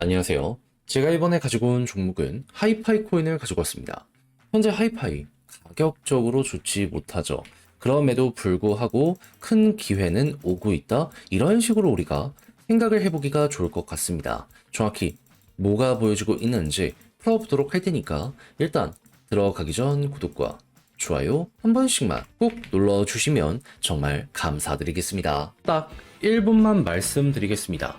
안녕하세요. 제가 이번에 가지고 온 종목은 하이파이 코인을 가지고 왔습니다. 현재 하이파이 가격적으로 좋지 못하죠. 그럼에도 불구하고 큰 기회는 오고 있다. 이런 식으로 우리가 생각을 해보기가 좋을 것 같습니다. 정확히 뭐가 보여주고 있는지 풀어보도록 할 테니까 일단 들어가기 전 구독과 좋아요 한 번씩만 꼭 눌러주시면 정말 감사드리겠습니다. 딱 1분만 말씀드리겠습니다.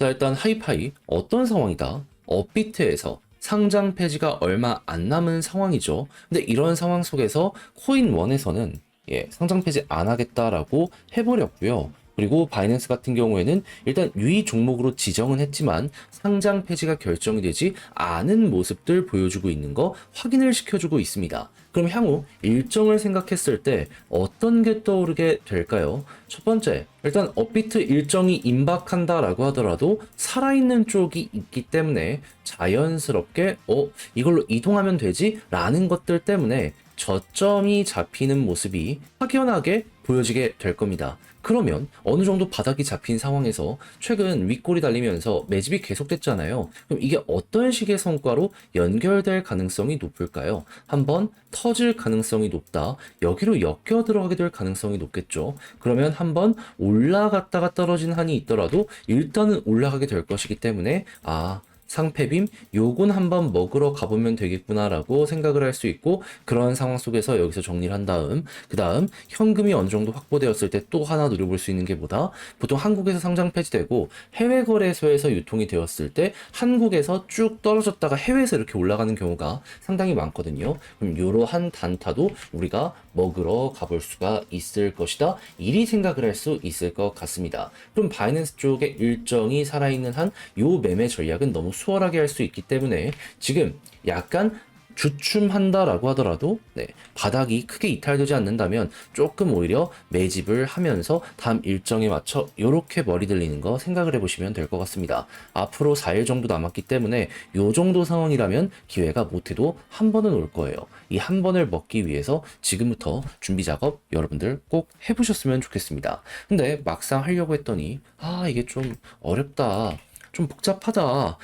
자, 일단 하이파이 어떤 상황이다? 업비트에서 상장 폐지가 얼마 안 남은 상황이죠. 근데 이런 상황 속에서 코인 원에서는 예, 상장 폐지 안 하겠다라고 해버렸고요. 그리고 바이낸스 같은 경우에는 일단 유의 종목으로 지정은 했지만 상장 폐지가 결정이 되지 않은 모습들 보여주고 있는 거 확인을 시켜주고 있습니다. 그럼 향후 일정을 생각했을 때 어떤 게 떠오르게 될까요? 첫 번째, 일단 업비트 일정이 임박한다라고 하더라도 살아있는 쪽이 있기 때문에 자연스럽게 어 이걸로 이동하면 되지 라는 것들 때문에 저점이 잡히는 모습이 확연하게 보여지게 될 겁니다. 그러면 어느 정도 바닥이 잡힌 상황에서 최근 윗골이 달리면서 매집이 계속됐잖아요. 그럼 이게 어떤 식의 성과로 연결될 가능성이 높을까요? 한번 터질 가능성이 높다. 여기로 엮여 들어가게 될 가능성이 높겠죠. 그러면 한번 올라갔다가 떨어진 한이 있더라도 일단은 올라가게 될 것이기 때문에 아 상패빔 요건 한번 먹으러 가보면 되겠구나라고 생각을 할 수 있고 그런 상황 속에서 여기서 정리를 한 다음 그 다음 현금이 어느 정도 확보되었을 때 또 하나 노려볼 수 있는 게 뭐다? 보통 한국에서 상장 폐지되고 해외 거래소에서 유통이 되었을 때 한국에서 쭉 떨어졌다가 해외에서 이렇게 올라가는 경우가 상당히 많거든요. 그럼 이러한 단타도 우리가 먹으러 가볼 수가 있을 것이다. 이리 생각을 할 수 있을 것 같습니다. 그럼 바이낸스 쪽에 일정이 살아있는 한 요 매매 전략은 너무 수월하게 할 수 있기 때문에 지금 약간 주춤한다라고 하더라도 네, 바닥이 크게 이탈되지 않는다면 조금 오히려 매집을 하면서 다음 일정에 맞춰 이렇게 머리 들리는 거 생각을 해보시면 될 것 같습니다. 앞으로 4일 정도 남았기 때문에 이 정도 상황이라면 기회가 못해도 한 번은 올 거예요. 이 한 번을 먹기 위해서 지금부터 준비 작업 여러분들 꼭 해보셨으면 좋겠습니다. 근데 막상 하려고 했더니 아 이게 좀 어렵다. 좀 복잡하다.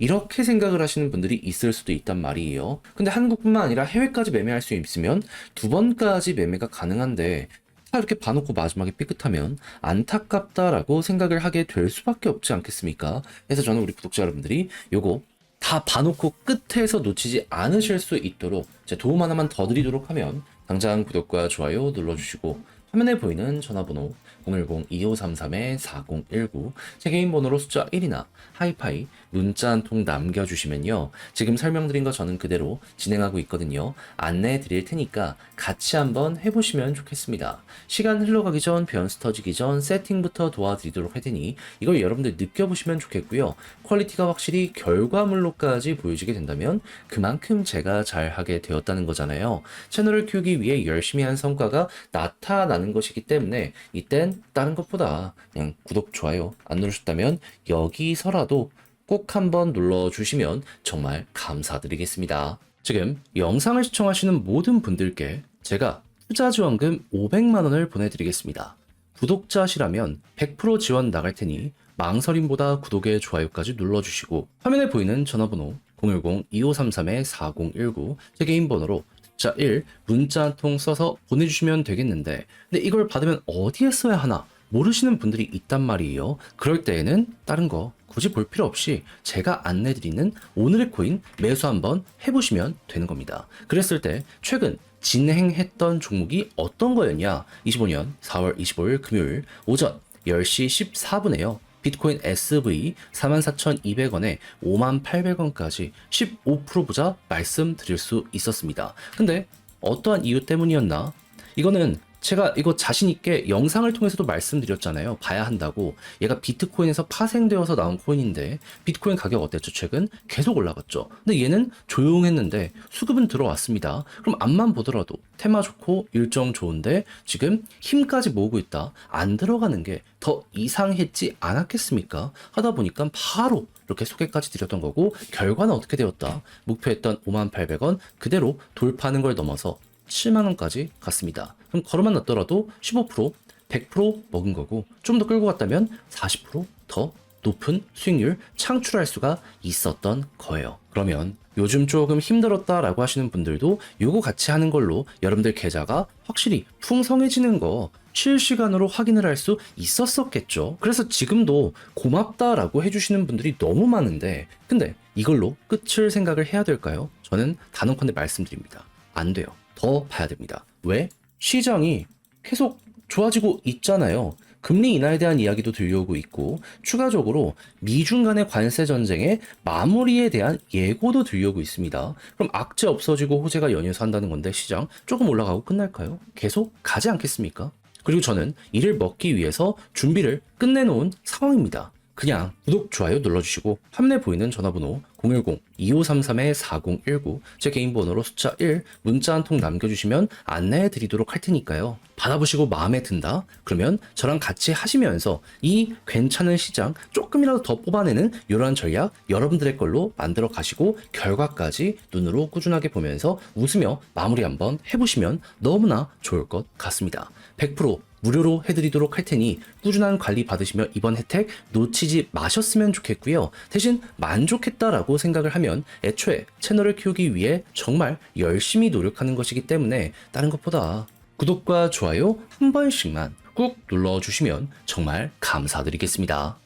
이렇게 생각을 하시는 분들이 있을 수도 있단 말이에요. 근데 한국뿐만 아니라 해외까지 매매할 수 있으면 두 번까지 매매가 가능한데 다 이렇게 봐놓고 마지막에 삐끗하면 안타깝다라고 생각을 하게 될 수밖에 없지 않겠습니까? 그래서 저는 우리 구독자 여러분들이 요거 다 봐놓고 끝에서 놓치지 않으실 수 있도록 제 도움 하나만 더 드리도록 하면 당장 구독과 좋아요 눌러주시고 화면에 보이는 전화번호 010-2533-4019 제 개인 번호로 숫자 1이나 하이파이 문자 한 통 남겨주시면요. 지금 설명드린 거 저는 그대로 진행하고 있거든요. 안내해 드릴 테니까 같이 한번 해보시면 좋겠습니다. 시간 흘러가기 전, 변수 터지기 전 세팅부터 도와드리도록 할 테니 이걸 여러분들 느껴보시면 좋겠고요. 퀄리티가 확실히 결과물로까지 보여지게 된다면 그만큼 제가 잘하게 되었다는 거잖아요. 채널을 키우기 위해 열심히 한 성과가 나타나는 것이기 때문에 이땐 다른 것보다 그냥 구독, 좋아요 안 누르셨다면 여기서라도 꼭 한번 눌러주시면 정말 감사드리겠습니다. 지금 영상을 시청하시는 모든 분들께 제가 투자 지원금 500만원을 보내드리겠습니다. 구독자시라면 100% 지원 나갈 테니 망설임보다 구독에 좋아요까지 눌러주시고 화면에 보이는 전화번호 010-2533-4019 제 개인 번호로 숫 자 1 문자 한 통 써서 보내주시면 되겠는데 근데 이걸 받으면 어디에 써야 하나 모르시는 분들이 있단 말이에요. 그럴 때에는 다른 거 굳이 볼 필요 없이 제가 안내드리는 오늘의 코인 매수 한번 해보시면 되는 겁니다. 그랬을 때 최근 진행했던 종목이 어떤 거였냐? 25년 4월 25일 금요일 오전 10시 14분에요. 비트코인 SV 44,200원에 58,800원까지 15% 보자 말씀드릴 수 있었습니다. 근데 어떠한 이유 때문이었나? 이거는 제가 이거 자신 있게 영상을 통해서도 말씀드렸잖아요. 봐야 한다고. 얘가 비트코인에서 파생되어서 나온 코인인데, 비트코인 가격 어땠죠? 최근? 계속 올라갔죠. 근데 얘는 조용했는데, 수급은 들어왔습니다. 그럼 앞만 보더라도, 테마 좋고, 일정 좋은데, 지금 힘까지 모으고 있다. 안 들어가는 게 더 이상했지 않았겠습니까? 하다 보니까 바로 이렇게 소개까지 드렸던 거고, 결과는 어떻게 되었다? 목표했던 58,800원 그대로 돌파하는 걸 넘어서 7만원까지 갔습니다. 그럼 걸어만 놨더라도 15%, 100% 먹은 거고 좀 더 끌고 갔다면 40%더 높은 수익률 창출할 수가 있었던 거예요. 그러면 요즘 조금 힘들었다라고 하시는 분들도 요거 같이 하는 걸로 여러분들 계좌가 확실히 풍성해지는 거 실시간으로 확인을 할 수 있었었겠죠. 그래서 지금도 고맙다라고 해주시는 분들이 너무 많은데 근데 이걸로 끝을 생각을 해야 될까요? 저는 단언컨대 말씀드립니다. 안 돼요. 더 봐야 됩니다. 왜? 시장이 계속 좋아지고 있잖아요. 금리 인하에 대한 이야기도 들려오고 있고 추가적으로 미중 간의 관세 전쟁의 마무리에 대한 예고도 들려오고 있습니다. 그럼 악재 없어지고 호재가 연이어서 한다는 건데 시장 조금 올라가고 끝날까요? 계속 가지 않겠습니까? 그리고 저는 이를 먹기 위해서 준비를 끝내놓은 상황입니다. 그냥 구독, 좋아요 눌러주시고 화면에 보이는 전화번호 010-2533-4019 제 개인 번호로 숫자 1 문자 한 통 남겨주시면 안내해 드리도록 할 테니까요. 받아보시고 마음에 든다? 그러면 저랑 같이 하시면서 이 괜찮은 시장 조금이라도 더 뽑아내는 이러한 전략 여러분들의 걸로 만들어 가시고 결과까지 눈으로 꾸준하게 보면서 웃으며 마무리 한번 해보시면 너무나 좋을 것 같습니다. 100% 무료로 해드리도록 할 테니 꾸준한 관리 받으시며 이번 혜택 놓치지 마셨으면 좋겠고요. 대신 만족했다라고 생각을 하면 애초에 채널을 키우기 위해 정말 열심히 노력하는 것이기 때문에 다른 것보다 구독과 좋아요 한 번씩만 꾹 눌러주시면 정말 감사드리겠습니다.